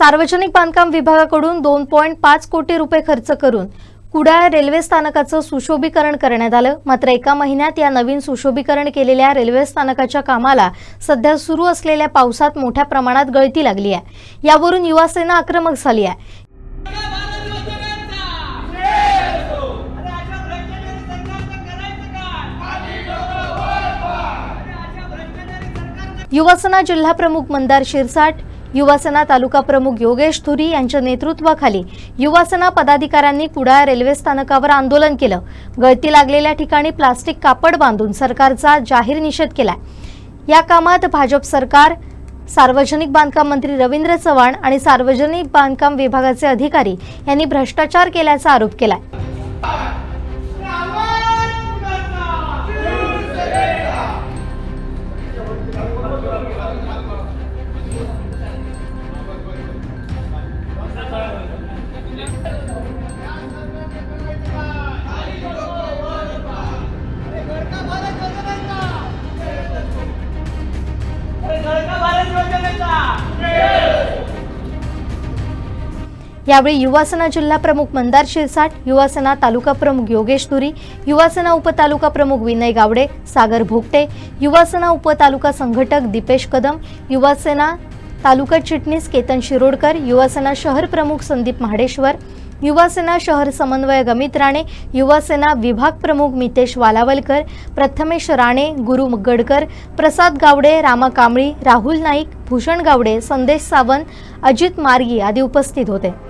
सार्वजनिक बांधकाम विभागाकडून दोन पॉईंट पाच कोटी रुपये खर्च करून कुडाळ रेल्वे स्थानकाचं सुशोभीकरण करण्यात आलं. मात्र एका महिन्यात या नवीन सुशोभीकरण केलेल्या रेल्वे स्थानकाच्या कामाला सध्या सुरू असलेल्या पावसात मोठ्या प्रमाणात गळती लागली आहे. यावरून युवासेना आक्रमक झाली आहे. युवासेना जिल्हा प्रमुख मंदार शिरसाट युवासेना तालुका प्रमुख योगेश थुरी यांच्या नेतृत्वाखाली युवासेना पदाधिकाऱ्यांनी कुडाळ रेल्वे स्थानकावर आंदोलन केलं. गळती लागलेल्या ठिकाणी प्लास्टिक कापड बांधून सरकारचा जाहीर निषेध केला या कामात भाजप सरकार सार्वजनिक बांधकाम मंत्री रवींद्र चव्हाण आणि सार्वजनिक बांधकाम विभागाचे अधिकारी यांनी भ्रष्टाचार केल्याचा आरोप केला यावेळी युवासेना जिल्हा प्रमुख मंदार शिरसाट युवासेना तालुका प्रमुख योगेश तुरी युवासेना उपतालुका प्रमुख विनय गावडे सागर भोगटे युवासेना उपतालुका संघटक दीपेश कदम युवासेना तालुका चिटणीस केतन शिरोडकर युवासेना शहर प्रमुख संदीप महाडेश्वर युवासेना शहर समन्वयक अमित राणे युवासेना विभाग प्रमुख मितेश वालावलकर प्रथमेश राणे गुरु गडकर प्रसाद गावडे रामा कांबळी राहुल नाईक भूषण गावडे संदेश सावंत अजित मार्गी आदी उपस्थित होते.